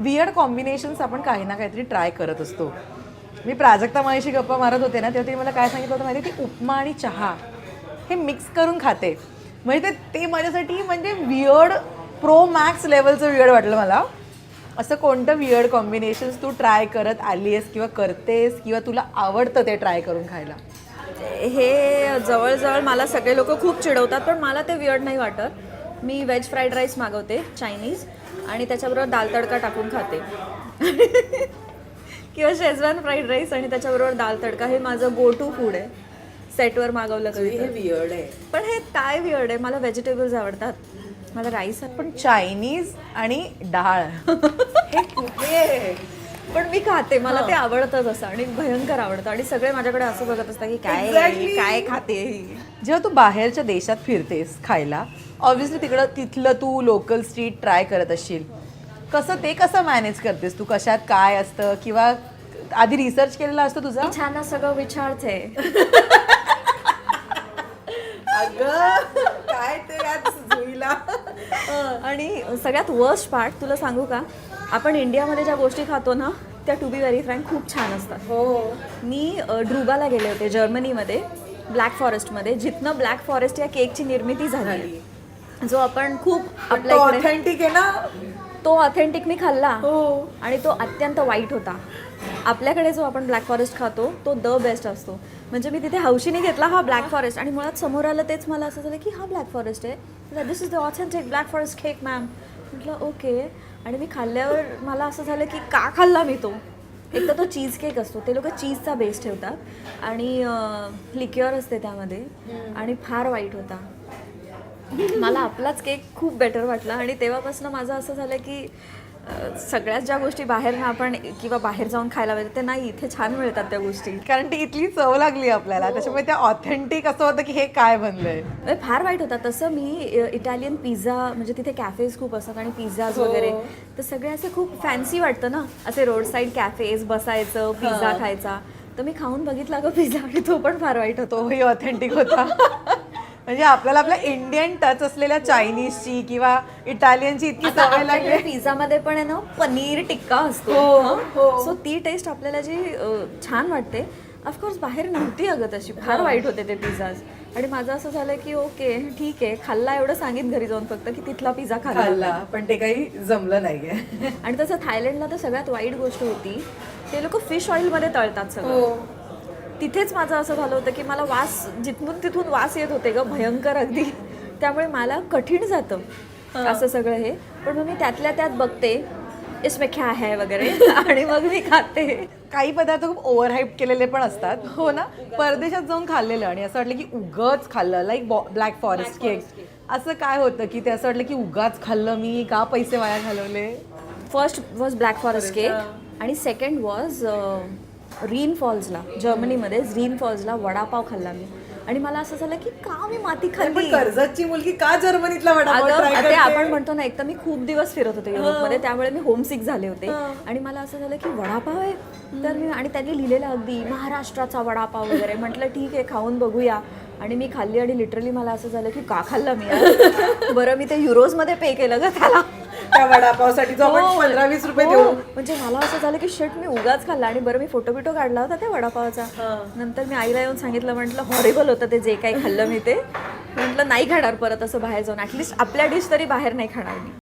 Weird combinations आपण काही ना काहीतरी ट्राय करत असतो. मी प्राजक्ता माझ्याशी गप्पा मारत होते ना तेव्हा तिने मला काय सांगितलं होतं माहिती ती उपमा आणि चहा हे मिक्स करून खाते. म्हणजे ते ते माझ्यासाठी म्हणजे वियर्ड प्रो मॅक्स लेवलचं वियर्ड वाटलं मला. असं कोणतं वियर्ड कॉम्बिनेशन्स तू ट्राय करत आली आहेस किंवा करतेस किंवा तुला आवडतं ते ट्राय करून खायला? हे जवळजवळ मला सगळे लोक खूप चिडवतात पण मला ते वियर्ड नाही वाटत. मी व्हेज फ्राईड राईस मागवते चायनीज आणि त्याच्याबरोबर दाल तडका टाकून खाते. किंवा शेजवान फ्राईड राईस आणि त्याच्याबरोबर दाल तडका हे माझं गो टू फूड आहे. सेटवर मागवलं कधी तर. वियर्ड आहे. पण हे काय वियर्ड आहे? मला व्हेजिटेबल्स आवडतात. मला राईस पण चायनीज आणि डाळ. हे कुठे? पण मी खाते. मला ते आवडतच असं आणि भयंकर आवडतं. आणि सगळे माझ्याकडे असं बघत असतात की काय. काय खाते ही? जेव्हा तू बाहेरच्या देशात फिरतेस खायला ऑब्व्हियसली तिकडं तिथलं तू लोकल स्ट्रीट ट्राय करत असशील. कसं ते कसं मॅनेज करतेस तू? कशात काय असतं? किंवा आधी रिसर्च केलेला असतो तुझा? मी छान सगळं विचारते. काय ते आणि सगळ्यात वर्स्ट पार्ट तुला सांगू का? आपण इंडियामध्ये ज्या गोष्टी खातो ना त्या टू बी व्हेरी फ्रँक खूप छान असतात. हो. मी ड्रुबाला गेले होते जर्मनीमध्ये ब्लॅक फॉरेस्टमध्ये जिथनं ब्लॅक फॉरेस्ट या केकची निर्मिती झाली. जो आपण खूप आपल्या इकडे ऑथेंटिक आहे ना? तो ऑथेंटिक मी खाल्ला. हो. आणि तो अत्यंत वाईट होता. आपल्याकडे जो आपण ब्लॅक फॉरेस्ट खातो तो द बेस्ट असतो. म्हणजे मी तिथे हौशीने घेतला हा ब्लॅक फॉरेस्ट आणि मुळात समोर आलं तेच मला असं झालं की हा ब्लॅक फॉरेस्ट आहे. This is the authentic black forest cake ma'am म्हटलं ओके आणि मी खाल्ल्यावर मला असं झालं की का खाल्ला मी तो? एक तर तो चीज केक असतो. ते लोक चीजचा बेस ठेवतात. आणि लिक्युअर असते त्यामध्ये. आणि फार वाईट होता. मला आपलाच केक खूप बेटर वाटला. आणि तेव्हापासून माझं असं झालं की अं, सगळ्याच ज्या गोष्टी बाहेर ना आपण किंवा बाहेर जाऊन खायला पाहिजे ते नाही इथे छान मिळतात त्या गोष्टी. कारण ती इथली चव लागली आपल्याला. त्याच्यामुळे त्या ऑथेंटिक असं होतं की हे काय बनलंय. फार वाईट होता. तसं मी इटालियन पिझ्झा म्हणजे तिथे कॅफेज खूप असतात आणि पिझ्झाज वगैरे. तर सगळे असे खूप फॅन्सी वाटतं ना. असे रोड साईड कॅफेज बसायचं पिझ्झा खायचा. तर मी खाऊन बघितला ग पिझ्झा आणि तो पण फार वाईट होतो. ऑथेंटिक होता. म्हणजे आपल्याला आपल्या इंडियन टच असलेल्या चायनीजची किंवा इटालियनची इतकी सवय लागली पिझ्झामध्ये पण आहे ना पनीर टिक्का असतो. हो, हो. सो ती टेस्ट आपल्याला जी छान वाटते ऑफकोर्स बाहेर नव्हती अगं तशी. फार वाईट होते ते पिझ्झाज आणि माझं असं झालं की ओके ठीक आहे खाल्ला एवढं सांगित घरी जाऊन फक्त की तिथला पिझ्झा खाल्ला. खाल्ला पण ते काही जमलं नाहीये. आणि तसं थायलंडला तर सगळ्यात वाईट गोष्ट होती ते लोक फिश ऑइलमध्ये तळतात सगळं. तिथेच माझं असं झालं होतं की मला वास जिथून तिथून वास येत होते ग भयंकर अगदी. त्यामुळे मला कठीण जातं असं सगळं हे. पण मग मी त्यातल्या त्यात बघते इसमे क्या है? वगैरे. आणि मग मी खाते. काही पदार्थ खूप ओव्हर हाईप केलेले पण असतात. हो ना? परदेशात जाऊन खाल्लेलं आणि असं वाटलं की उगाच खाल्लं लाईक ब्लॅक फॉरेस्ट केक असं काय होतं की ते असं वाटलं की उगाच खाल्लं मी? का पैसे वाया घालवले? First was black forest cake आणि सेकंड वॉज रीन फॉल्सला जर्मनीमध्ये रीन फॉल्सला वडापाव खाल्ला मी. आणि मला असं झालं की का मी माती खाल्ली? कर्जतची मुलगी का जर्मनीतला अगं ते आपण म्हणतो ना एक तर मी खूप दिवस फिरत होते युरोपमध्ये त्यामुळे मी होमसिक झाले होते. आणि मला असं झालं की वडापाव आहे. तर मी आणि त्यांनी लिहिलेलं अगदी महाराष्ट्राचा वडापाव वगैरे. म्हटलं ठीक आहे खाऊन बघूया. आणि मी खाल्ली आणि लिटरली मला असं झालं की का खाल्लं मी? बरं मी ते युरोजमध्ये पे केलं ग त्याला त्या वडापावसाठी जो आपण हो. पंधरा वीस रुपये हो. देऊ म्हणजे मला असं झालं की शर्ट मी उगाच खाल्ला आणि बरं मी फोटो बिटो काढला होता त्या वडापावचा नंतर मी आईला येऊन सांगितलं म्हटलं हॉरेबल होतं ते जे काही खाल्लं मी ते म्हटलं नाही खाणार परत असं बाहेर जाऊन ऍटलिस्ट आपल्या डिश तरी बाहेर नाही खाणार मी